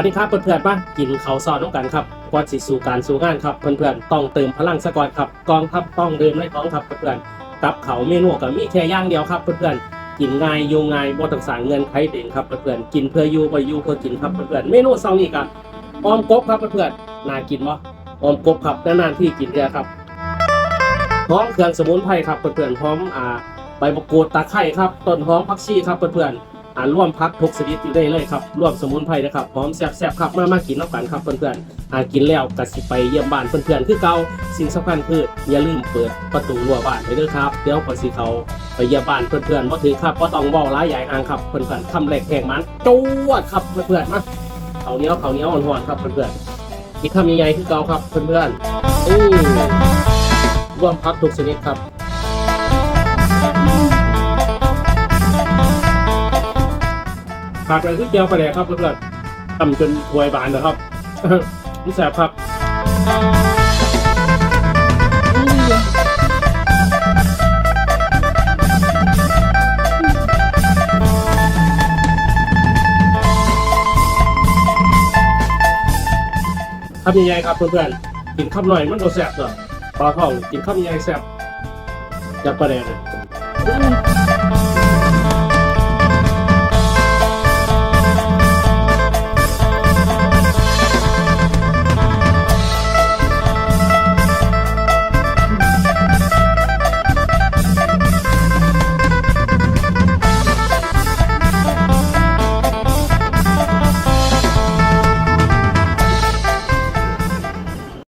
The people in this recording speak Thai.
วัสดีครับเพื่อนๆมากินเขาวซอยน้องกันครับก่อนสิสู่การสู่งานครับเพื่อนๆต้องเติมพลังสะก่อนครับกองทัพต้องเดิมในท้องครับเพื่อนๆกับเขาเมนูกับมีแค่ย่างเดียวครับเพื่อนๆกินง่ายอยู่ง่ายบ่ต้องสางเงินไขเด่งครับเพื่อนๆกินเพื่ออยู่บ่อยู่เพื่อกินครับเพื่อนๆเมนูเช้านี้กับออมกบครับเพื่อนๆน่ากินบ่ออมกบครับนานๆที่กินเดียครับหอมเครื่องสมุนไพรครับเพื่อนๆหอมอ่าใบมะกรูดตะไคร้ครับต้นหอมผักชีครับเพื่อนๆ อ่าร่วมพักทุกชนิดอยู่ได้เลยครับร่วมสมุนไพรนะครับพร้อมแซ่บๆครับมามากินน้ำกันครับเพื่อนๆอ่ากินแล้วก็สิไปเยี่ยมบ้านเพื่อนๆคือเก่าสิ่งสำคัญคืออย่าลืมเปิดประตูรั้วบ้านไปด้วยครับเดี๋ยวพอสิเขาไปเยี่ยมบ้านเพื่อนๆบ่ถือครับบ่ต้องเว้าหลายใหญ่อ่างครับเพื่อนๆทำแหลกแหงมันจวดครับเพื่อนๆมาเขาเนี้ยเขาเนี้ยอ่อนๆครับเพื่อนๆอีกคำใหญ่ๆคือเก่าครับเพื่อนๆอือร่วมพักทุกชนิดครับ ผักอะไรที่เจียวไปเลยครับเพื่อนๆทำจนถวยบานนะครับนี่แสบครับคำใหญ่ๆครับเพื่อนๆกินคำหน่อยมันก็แสบเนอปลาทองกินคำใหญ่แสบจับประเด็นเลย